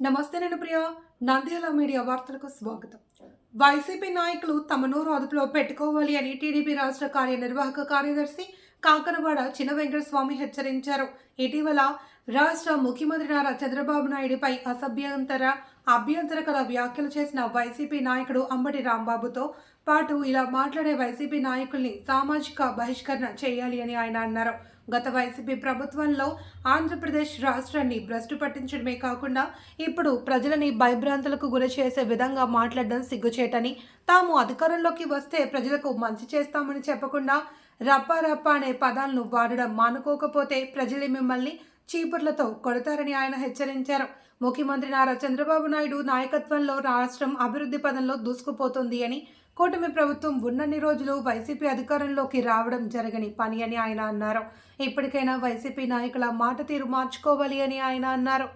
నమస్తే నేను ప్రియ నంద్యాల మీడియా వార్తలకు స్వాగతం. వైసీపీ నాయకులు తమ నోరు అదుపులో పెట్టుకోవాలి అని టీడీపీ రాష్ట్ర కార్యనిర్వాహక కార్యదర్శి కాకరవాడ చిన్న వెంకటస్వామి హెచ్చరించారు. ఇటీవల రాష్ట్ర ముఖ్యమంత్రి నారా చంద్రబాబు నాయుడుపై అసభ్యంతర అభ్యంతరకర వ్యాఖ్యలు చేసిన వైసీపీ నాయకుడు అంబటి రాంబాబుతో పాటు ఇలా మాట్లాడే వైసీపీ నాయకుల్ని సామాజిక బహిష్కరణ చేయాలి అని ఆయన అన్నారు. గత వైసీపీ ప్రభుత్వంలో ఆంధ్రప్రదేశ్ రాష్ట్రాన్ని భ్రష్టు పట్టించడమే కాకుండా ఇప్పుడు ప్రజలని భయభ్రాంతులకు గురి చేసే విధంగా మాట్లాడడం సిగ్గుచేటని తాము అధికారంలోకి వస్తే ప్రజలకు మంచి చేస్తామని చెప్పకుండా రప్పారప్ప అనే పదాలను వాడడం మానుకోకపోతే ప్రజలు మిమ్మల్ని చీపుర్లతో కొడతారని ఆయన హెచ్చరించారు. ముఖ్యమంత్రి నారా చంద్రబాబు నాయుడు నాయకత్వంలో రాష్ట్రం అభివృద్ధి పదంలో దూసుకుపోతుంది అని కూటమి ప్రభుత్వం ఉన్నన్ని రోజులు వైసీపీ అధికారంలోకి రావడం జరగని పని అని ఆయన అన్నారు. ఇప్పటికైనా వైసీపీ నాయకుల మాట తీరు మార్చుకోవాలి అని ఆయన అన్నారు.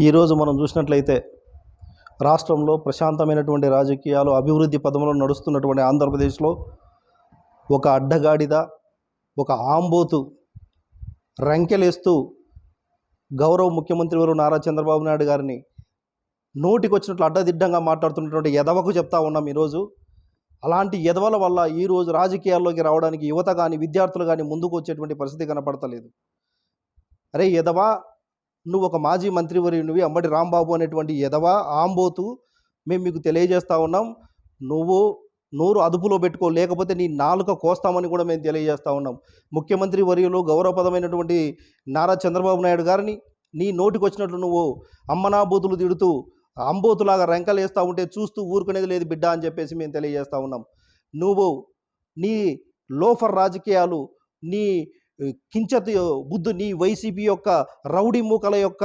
ఈరోజు మనం చూసినట్లయితే రాష్ట్రంలో ప్రశాంతమైనటువంటి రాజకీయాలు అభివృద్ధి పదంలో నడుస్తున్నటువంటి ఆంధ్రప్రదేశ్లో ఒక అడ్డగాడిద ఒక ఆంబోతు రంకెలేస్తూ గౌరవ ముఖ్యమంత్రి వారు నారా చంద్రబాబు నాయుడు గారిని నోటికి వచ్చినట్లు అడ్డదిడ్డంగా మాట్లాడుతున్నటువంటి ఎదవకు చెప్తా ఉన్నాం ఈరోజు. అలాంటి ఎదవల వల్ల ఈరోజు రాజకీయాల్లోకి రావడానికి యువత కానీ విద్యార్థులు కానీ ముందుకు వచ్చేటువంటి పరిస్థితి కనపడతలేదు. అరే ఎదవా నువ్వు ఒక మాజీ మంత్రివర్యునివి అంబటి రాంబాబు అనేటువంటి ఎదవా ఆంబోతు మేము మీకు తెలియజేస్తూ ఉన్నాం. నువ్వు నోరు అదుపులో పెట్టుకో లేకపోతే నీ నాలుక కోస్తామని కూడా మేము తెలియజేస్తూ ఉన్నాం. ముఖ్యమంత్రి వర్యులు గౌరవపదమైనటువంటి నారా చంద్రబాబు నాయుడు గారిని నీ నోటికి వచ్చినట్లు నువ్వు అమ్మనా బూతులు తిడుతూ అంబోతులాగా రెంకలు వేస్తూ ఉంటే చూస్తూ ఊరుకునేది లేదు బిడ్డ అని చెప్పేసి మేము తెలియజేస్తా ఉన్నాం. నువ్వు నీ లోఫర్ రాజకీయాలు నీ కించత్ బుద్ధు నీ వైసీపీ యొక్క రౌడీ మూకల యొక్క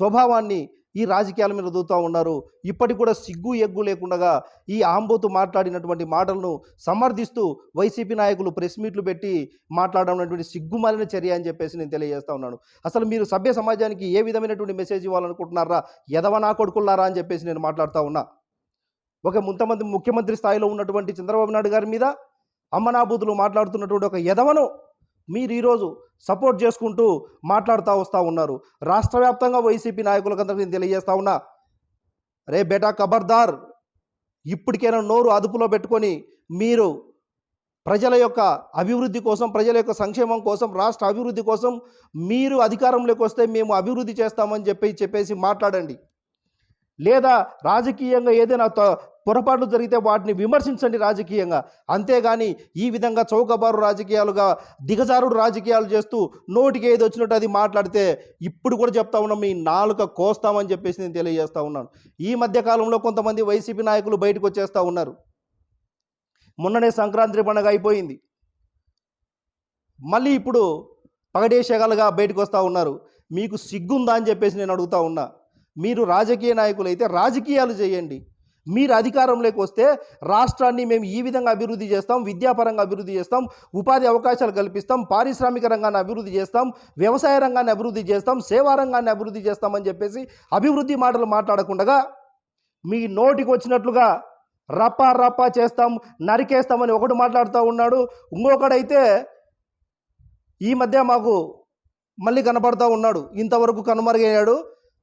స్వభావాన్ని ఈ రాజకీయాల మీద రుదుతూ ఉన్నారు. ఇప్పటికి కూడా సిగ్గు ఎగ్గు లేకుండా ఈ ఆంబోతు మాట్లాడినటువంటి మాటలను సమర్థిస్తూ వైసీపీ నాయకులు ప్రెస్ మీట్లు పెట్టి మాట్లాడడం సిగ్గుమాలిన చర్య అని చెప్పేసి నేను తెలియజేస్తా ఉన్నాను. అసలు మీరు సభ్య సమాజానికి ఏ విధమైనటువంటి మెసేజ్ ఇవ్వాలనుకుంటున్నారా? ఎదవనా కొడుకున్నారా అని చెప్పేసి నేను మాట్లాడుతూ ఉన్నా. ఒక ముంతమంది ముఖ్యమంత్రి స్థాయిలో ఉన్నటువంటి చంద్రబాబు నాయుడు గారి మీద అమ్మనాబూతులు మాట్లాడుతున్నటువంటి ఒక ఎదవను మీరు ఈరోజు సపోర్ట్ చేసుకుంటూ మాట్లాడుతూ వస్తూ ఉన్నారు. రాష్ట్ర వ్యాప్తంగా వైసీపీ నాయకులకందరికీ నేను తెలియజేస్తా ఉన్నా రే బేటా ఖబర్దార్ ఇప్పటికైనా నోరు అదుపులో పెట్టుకొని మీరు ప్రజల యొక్క అభివృద్ధి కోసం ప్రజల యొక్క సంక్షేమం కోసం రాష్ట్ర అభివృద్ధి కోసం మీరు అధికారంలోకి వస్తే మేము అభివృద్ధి చేస్తామని చెప్పి చెప్పేసి మాట్లాడండి. లేదా రాజకీయంగా ఏదైనా త- పొరపాట్లు జరిగితే వాటిని విమర్శించండి రాజకీయంగా. అంతేగాని ఈ విధంగా చౌకబారు రాజకీయాలుగా దిగజారుడు రాజకీయాలు చేస్తూ నోటికి ఏది వచ్చినట్టు అది మాట్లాడితే ఇప్పుడు కూడా చెప్తా ఉన్నాం మీ నాలుక కోస్తామని చెప్పేసి నేను తెలియజేస్తా ఉన్నాను. ఈ మధ్య కాలంలో కొంతమంది వైసీపీ నాయకులు బయటకు వచ్చేస్తూ ఉన్నారు. మొన్ననే సంక్రాంతి పండుగ అయిపోయింది. మళ్ళీ ఇప్పుడు పగడేసేగలగా బయటకు వస్తూ ఉన్నారు. మీకు సిగ్గుందా అని చెప్పేసి నేను అడుగుతా ఉన్నా. మీరు రాజకీయ నాయకులు అయితే రాజకీయాలు చేయండి. మీరు అధికారంలోకి వస్తే రాష్ట్రాన్ని మేము ఈ విధంగా అభివృద్ధి చేస్తాం విద్యాపరంగా అభివృద్ధి చేస్తాం ఉపాధి అవకాశాలు కల్పిస్తాం పారిశ్రామిక రంగాన్ని అభివృద్ధి చేస్తాం వ్యవసాయ రంగాన్ని అభివృద్ధి చేస్తాం సేవా రంగాన్ని అభివృద్ధి చేస్తామని చెప్పేసి అభివృద్ధి మాటలు మాట్లాడకుండా మీ నోటికి వచ్చినట్లుగా రప్పా రప్పా చేస్తాం నరికేస్తామని ఒకడు మాట్లాడుతూ ఉన్నాడు. ఇంకొకడైతే ఈ మధ్య మాకు మళ్ళీ కనపడుతూ ఉన్నాడు. ఇంతవరకు కనుమరుగయ్యాడు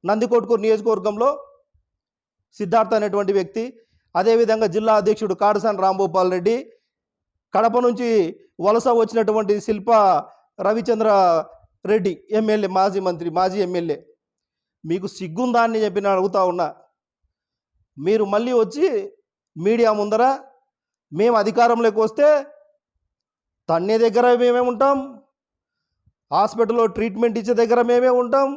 నందికొట్కూరు నియోజకవర్గంలో. సిద్ధార్థ అనేటువంటి వ్యక్తి అదేవిధంగా జిల్లా అధ్యక్షుడు కాడసాని రాంభూపాల్ రెడ్డి కడప నుంచి వలస వచ్చినటువంటి శిల్ప రవిచంద్ర రెడ్డి ఎమ్మెల్యే మాజీ మంత్రి మాజీ ఎమ్మెల్యే. మీకు సిగ్గుందా అని చెప్పి నేను అడుగుతా ఉన్నా. మీరు మళ్ళీ వచ్చి మీడియా ముందర మేము అధికారంలోకి వస్తే తన్నే దగ్గర మేమే ఉంటాం హాస్పిటల్లో ట్రీట్మెంట్ ఇచ్చే దగ్గర మేమే ఉంటాం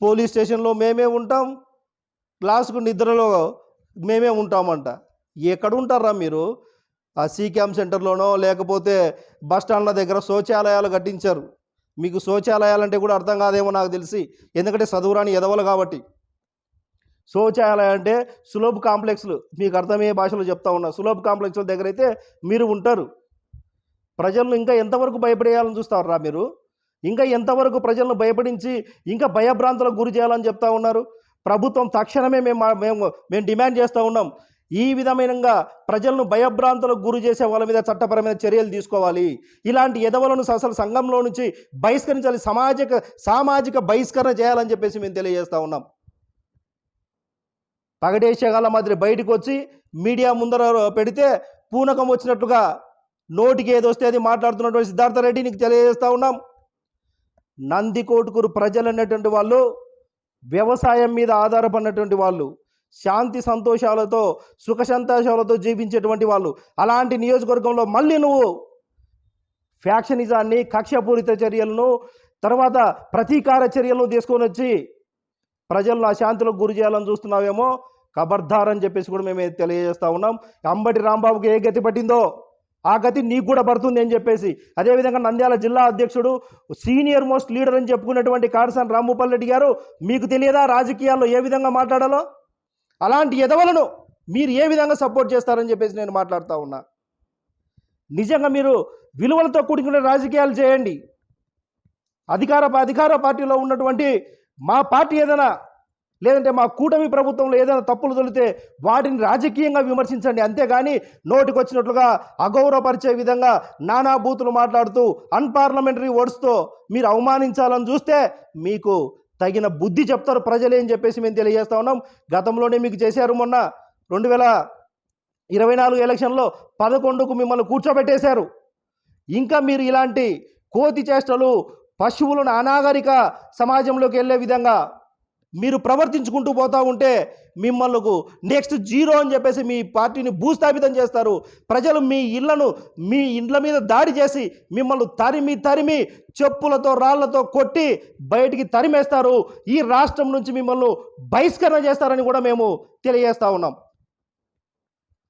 పోలీస్ స్టేషన్లో మేమే ఉంటాం క్లాసుకు నిద్రలో మేమే ఉంటామంట. ఎక్కడ ఉంటారా మీరు? ఆ సీ సెంటర్లోనో లేకపోతే బస్ స్టాండ్ల దగ్గర శౌచాలయాలు కట్టించారు. మీకు శౌచాలయాలంటే కూడా అర్థం కాదేమో నాకు తెలిసి. ఎందుకంటే చదువురాని ఎదవలు కాబట్టి. శౌచాలయం అంటే సులభ కాంప్లెక్స్లు. మీకు అర్థమయ్యే భాషలో చెప్తా ఉన్నా. సులభ కాంప్లెక్స్ల దగ్గర అయితే మీరు ఉంటారు. ప్రజలను ఇంకా ఎంతవరకు భయపడేయాలని చూస్తారా మీరు? ఇంకా ఎంతవరకు ప్రజలను భయపడించి ఇంకా భయభ్రాంతులకు గురి చేయాలని చెప్తా ఉన్నారు? ప్రభుత్వం తక్షణమే మేము మేము మేము డిమాండ్ చేస్తూ ఉన్నాం. ఈ విధమైనగా ప్రజలను భయభ్రాంతులకు గురి చేసే వాళ్ళ మీద చట్టపరమైన చర్యలు తీసుకోవాలి. ఇలాంటి ఎదవలను అసలు సంఘంలో నుంచి బహిష్కరించాలి సామాజిక సామాజిక బహిష్కరణ చేయాలని చెప్పేసి మేము తెలియజేస్తూ ఉన్నాం. పగడేసేగాల మాదిరి బయటకు వచ్చి మీడియా ముందర పెడితే పూనకం వచ్చినట్టుగా నోటికి ఏది వస్తే అది మాట్లాడుతున్నటువంటి సిద్ధార్థ రెడ్డి నీకు తెలియజేస్తూ ఉన్నాం. నందికోటుకూరు ప్రజలు అనేటువంటి వాళ్ళు వ్యవసాయం మీద ఆధారపడినటువంటి వాళ్ళు శాంతి సంతోషాలతో సుఖ సంతోషాలతో జీవించేటువంటి వాళ్ళు అలాంటి నియోజకవర్గంలో మళ్ళీ నువ్వు ఫ్యాక్షనిజాన్ని కక్షపూరిత చర్యలను తర్వాత ప్రతీకార చర్యలను తీసుకొని వచ్చి ప్రజలను అశాంతులకు గురి చేయాలని చూస్తున్నావేమో ఖబర్దార్ అని చెప్పేసి కూడా మేము తెలియజేస్తా ఉన్నాం. అంబటి రాంబాబుకి ఏ గతి పట్టిందో? ఆ గతి నీకు కూడా పడుతుంది అని చెప్పేసి. అదేవిధంగా నంద్యాల జిల్లా అధ్యక్షుడు సీనియర్ మోస్ట్ లీడర్ అని చెప్పుకున్నటువంటి కాడసాని రామ్మూపల్ రెడ్డి గారు మీకు తెలియదా రాజకీయాల్లో ఏ విధంగా మాట్లాడాలో? అలాంటి ఎదవలను మీరు ఏ విధంగా సపోర్ట్ చేస్తారని చెప్పేసి నేను మాట్లాడుతూ ఉన్నా. నిజంగా మీరు విలువలతో కూడుకున్న రాజకీయాలు చేయండి. అధికార అధికార పార్టీలో ఉన్నటువంటి మా పార్టీ ఏదైనా లేదంటే మా కూటమి ప్రభుత్వంలో ఏదైనా తప్పులు తొలితే వాటిని రాజకీయంగా విమర్శించండి. అంతేగాని నోటికొచ్చినట్లుగా అగౌరవపరిచే విధంగా నానా బూతులు మాట్లాడుతూ అన్పార్లమెంటరీ వర్డ్స్తో మీరు అవమానించాలని చూస్తే మీకు తగిన బుద్ధి చెప్తారు ప్రజలే అని చెప్పేసి మేము తెలియజేస్తా ఉన్నాం. గతంలోనే మీకు చేశారు మొన్న రెండు వేల ఇరవై నాలుగు ఎలక్షన్లో పదకొండుకు మిమ్మల్ని కూర్చోబెట్టేశారు. ఇంకా మీరు ఇలాంటి కోతి చేష్టలు పశువులను అనాగరిక సమాజంలోకి వెళ్ళే విధంగా మీరు ప్రవర్తించుకుంటూ పోతా ఉంటే మిమ్మల్ని నెక్స్ట్ జీరో అని చెప్పేసి మీ పార్టీని భూస్థాపితం చేస్తారు. ప్రజలు మీ ఇళ్ళను మీ ఇండ్ల మీద దాడి చేసి మిమ్మల్ని తరిమి తరిమి చెప్పులతో రాళ్ళతో కొట్టి బయటికి తరిమేస్తారు. ఈ రాష్ట్రం నుంచి మిమ్మల్ని బహిష్కరణ చేస్తారని కూడా మేము తెలియజేస్తూ ఉన్నాం.